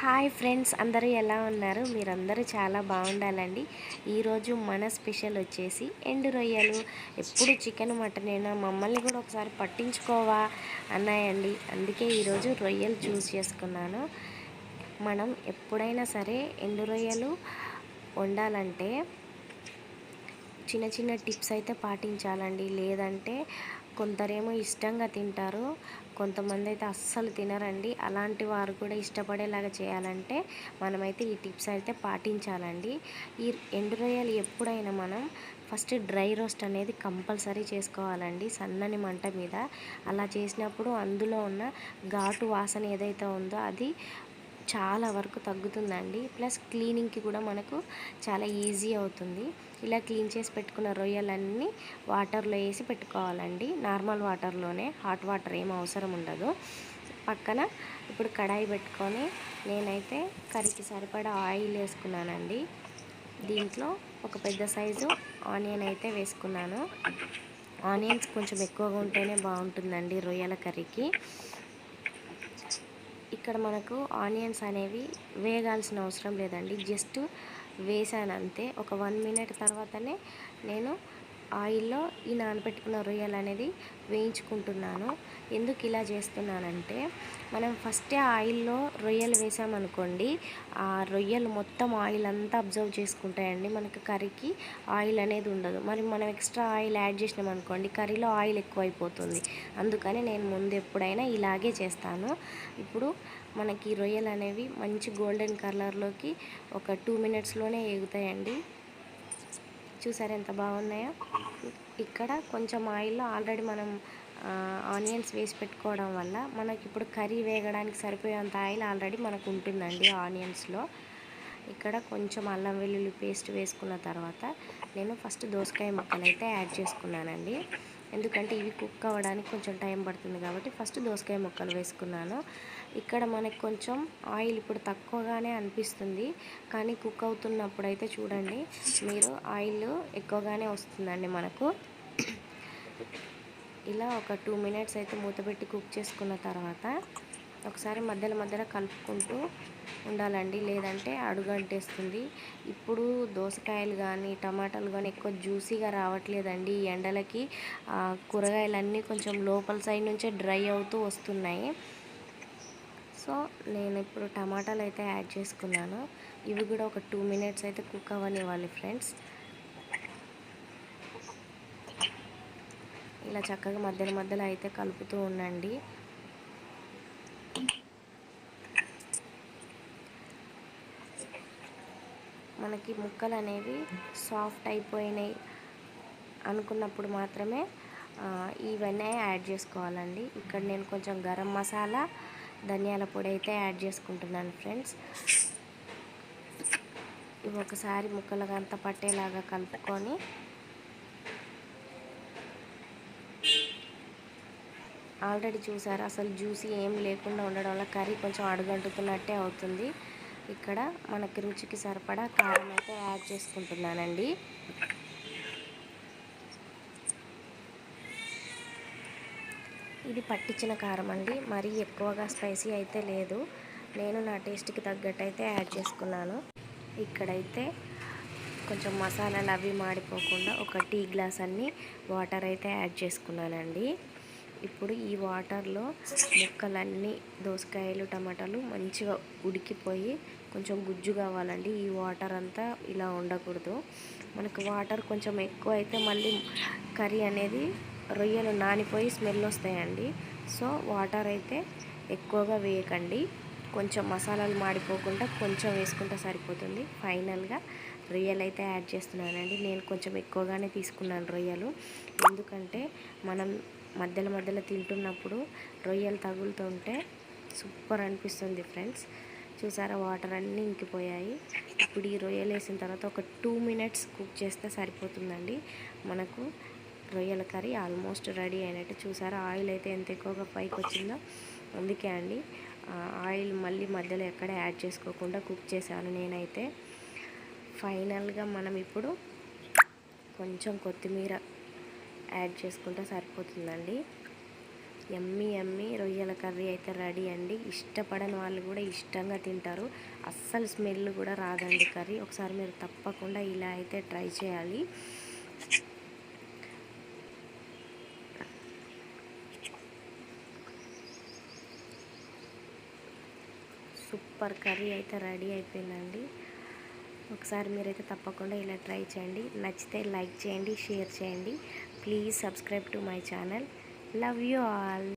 Hi friends అందరూ ఎలా ఉన్నారు? మీరందరూ చాలా బాగుండాలండి. ఈరోజు మన స్పెషల్ వచ్చేసి ఎండు రొయ్యలు. ఎప్పుడు చికెన్ మటన్ అయినా మమ్మల్ని కూడా ఒకసారి పట్టించుకోవా అన్నాయండి. అందుకే ఈరోజు రొయ్యలు చూస్ చేసుకున్నాను. మనం ఎప్పుడైనా సరే ఎండు రొయ్యలు వండాలంటే చిన్న చిన్న టిప్స్ అయితే పాటించాలండి. లేదంటే కొందరేమో ఇష్టంగా తింటారు. కొంతమంది అయితే అస్సలు తినరండి. అలాంటి వారు కూడా ఇష్టపడేలాగా చేయాలంటే మనమైతే ఈ టిప్స్ అయితే పాటించాలండి. ఈ ఎండు రొయ్యలు ఎప్పుడైనా మనం ఫస్ట్ డ్రై రోస్ట్ అనేది కంపల్సరీ చేసుకోవాలండి. సన్నని మంట మీద. అలా చేసినప్పుడు అందులో ఉన్న ఘాటు వాసన ఏదైతే ఉందో అది చాలా వరకు తగ్గుతుందండి. ప్లస్ క్లీనింగ్కి కూడా మనకు చాలా ఈజీ అవుతుంది. ఇలా క్లీన్ చేసి పెట్టుకున్న రొయ్యలన్నీ వాటర్లో వేసి పెట్టుకోవాలండి. నార్మల్ వాటర్లోనే హాట్ వాటర్ ఏం అవసరం ఉండదు. పక్కన ఇప్పుడు కడాయి పెట్టుకొని నేనైతే కర్రీకి సరిపడా ఆయిల్ వేసుకున్నానండి. దీంట్లో ఒక పెద్ద సైజు ఆనియన్ అయితే వేసుకున్నాను. ఆనియన్స్ కొంచెం ఎక్కువగా ఉంటేనే బాగుంటుందండి రొయ్యల కర్రీకి. ఇక్కడ మనకు ఆనియన్స్ అనేవి వేగాల్సిన అవసరం లేదండి. జస్ట్ వేసాను అంతే ఒక వన్ మినిట్ తర్వాతనే నేను ఆయిల్లో ఈ నానబెట్టుకున్న రొయ్యలు అనేది వేయించుకుంటున్నాను. ఎందుకు ఇలా చేస్తున్నానంటే మనం ఫస్టే ఆయిల్లో రొయ్యలు వేసామనుకోండి ఆ రొయ్యలు మొత్తం ఆయిల్ అంతా అబ్జర్వ్ చేసుకుంటాయండి. మనకు కర్రీకి ఆయిల్ అనేది ఉండదు. మరి మనం ఎక్స్ట్రా ఆయిల్ యాడ్ చేసినాం అనుకోండి కర్రీలో ఆయిల్ ఎక్కువైపోతుంది. అందుకని నేను ముందు ఎప్పుడైనా ఇలాగే చేస్తాను. ఇప్పుడు మనకి రొయ్యలు అనేవి మంచి గోల్డెన్ కలర్లోకి ఒక టూ మినిట్స్లోనే ఎగుతాయండి చూసారు ఎంత బాగున్నాయో? ఇక్కడ కొంచెం ఆయిల్లో ఆల్రెడీ మనం ఆనియన్స్ వేసి పెట్టుకోవడం వల్ల మనకి ఇప్పుడు కర్రీ వేగడానికి సరిపోయేంత ఆయిల్ ఆల్రెడీ మనకు ఉంటుందండి ఆనియన్స్లో. ఇక్కడ కొంచెం అల్లం వెల్లుల్లి పేస్ట్ వేసుకున్న తర్వాత నేను ఫస్ట్ దోసకాయ ముక్కలు అయితే యాడ్ చేసుకున్నానండి. ఎందుకంటే ఇవి కుక్ అవ్వడానికి కొంచెం టైం పడుతుంది కాబట్టి ఫస్ట్ దోసకాయ ముక్కలు వేసుకున్నాను. ఇక్కడ మనకు కొంచెం ఆయిల్ ఇప్పుడు తక్కువగానే అనిపిస్తుంది కానీ కుక్ అవుతున్నప్పుడు అయితే చూడండి మీరు ఆయిల్ ఎక్కువగానే వస్తుందండి మనకు. ఇలా ఒక టూ మినిట్స్ అయితే మూతపెట్టి కుక్ చేసుకున్న తర్వాత ఒకసారి మధ్యలో మధ్యలో కలుపుకుంటూ ఉండాలండి. లేదంటే అడుగంటేస్తుంది ఇప్పుడు దోసకాయలు కానీ టమాటాలు కానీ ఎక్కువ జ్యూసీగా రావట్లేదండి. ఈ ఎండలకి కూరగాయలన్నీ కొంచెం లోపల సైడ్ నుంచే డ్రై అవుతూ వస్తున్నాయి. సో నేను ఇప్పుడు టమాటాలు అయితే యాడ్ చేసుకున్నాను. ఇవి కూడా ఒక టూ మినిట్స్ అయితే కుక్ అవ్వనివ్వాలి ఫ్రెండ్స్. ఇలా చక్కగా మధ్యలో మధ్యలో అయితే కలుపుతూ ఉండండి. మనకి ముక్కలు అనేవి సాఫ్ట్ అయిపోయినాయి అనుకున్నప్పుడు మాత్రమే ఇవన్నీ యాడ్ చేసుకోవాలండి. ఇక్కడ నేను కొంచెం గరం మసాలా ధనియాల పొడి అయితే యాడ్ చేసుకుంటున్నాను ఫ్రెండ్స్. ఇవి ఒకసారి ముక్కలకు అంత పట్టేలాగా కలుపుకొని ఆల్రెడీ చూసారు? అసలు జ్యూసీ ఏం లేకుండా ఉండడం వల్ల కర్రీ కొంచెం అడుగంటుతున్నట్టే అవుతుంది. ఇక్కడ మనకి రుచికి సరిపడా కారం అయితే యాడ్ చేసుకుంటున్నానండి. ఇది పట్టించిన కారం అండి. మరీ ఎక్కువగా స్పైసీ అయితే లేదు. నేను నా టేస్ట్కి తగ్గట్టు అయితే యాడ్ చేసుకున్నాను. ఇక్కడైతే కొంచెం మసాలాలు అవి మాడిపోకుండా ఒక టీ గ్లాస్ అన్ని వాటర్ అయితే యాడ్ చేసుకున్నానండి. ఇప్పుడు ఈ వాటర్లో ముక్కలన్నీ దోసకాయలు టమాటాలు మంచిగా ఉడికిపోయి కొంచెం గుజ్జు కావాలండి. ఈ వాటర్ అంతా ఇలా ఉండకూడదు. మనకు వాటర్ కొంచెం ఎక్కువ అయితే మళ్ళీ కర్రీ అనేది రొయ్యలు నానిపోయి స్మెల్ వస్తాయండి. సో వాటర్ అయితే ఎక్కువగా వేయకండి. కొంచెం మసాలాలు మాడిపోకుండా కొంచెం వేసుకుంటే సరిపోతుంది. ఫైనల్గా రొయ్యలు అయితే యాడ్ చేస్తున్నానండి. నేను కొంచెం ఎక్కువగానే తీసుకున్నాను రొయ్యలు. ఎందుకంటే మనం మధ్యలో మధ్యలో తింటున్నప్పుడు రొయ్యలు తగులుతుంటే సూపర్ అనిపిస్తుంది ఫ్రెండ్స్. చూసారా వాటర్ అన్నీ ఇంకిపోయాయి. ఇప్పుడు ఈ రొయ్యలు వేసిన తర్వాత ఒక టూ మినిట్స్ కుక్ చేస్తే సరిపోతుందండి. మనకు రొయ్యల కర్రీ ఆల్మోస్ట్ రెడీ అయినట్టు చూసారా? ఆయిల్ అయితే ఎంత ఎక్కువగా పైకి వచ్చిందో అందుకే అండి. ఆయిల్ మళ్ళీ మధ్యలో ఎక్కడ యాడ్ చేసుకోకుండా కుక్ చేశాను నేనైతే. ఫైనల్గా మనం ఇప్పుడు కొంచెం కొత్తిమీర యాడ్ చేసుకుంటే సరిపోతుందండి. ఎమ్మి ఎమ్మి రొయ్యల కర్రీ అయితే రెడీ అండి. ఇష్టపడని వాళ్ళు కూడా ఇష్టంగా తింటారు. అస్సలు స్మెల్ కూడా రాదండి కర్రీ. ఒకసారి మీరు తప్పకుండా ఇలా అయితే ట్రై చేయాలి. సూపర్ కర్రీ అయితే రెడీ అయిపోయిందండి. ఒకసారి మీరైతే తప్పకుండా ఇలా ట్రై చేయండి. నచ్చితే లైక్ చేయండి షేర్ చేయండి. Please subscribe to my channel. Love you all.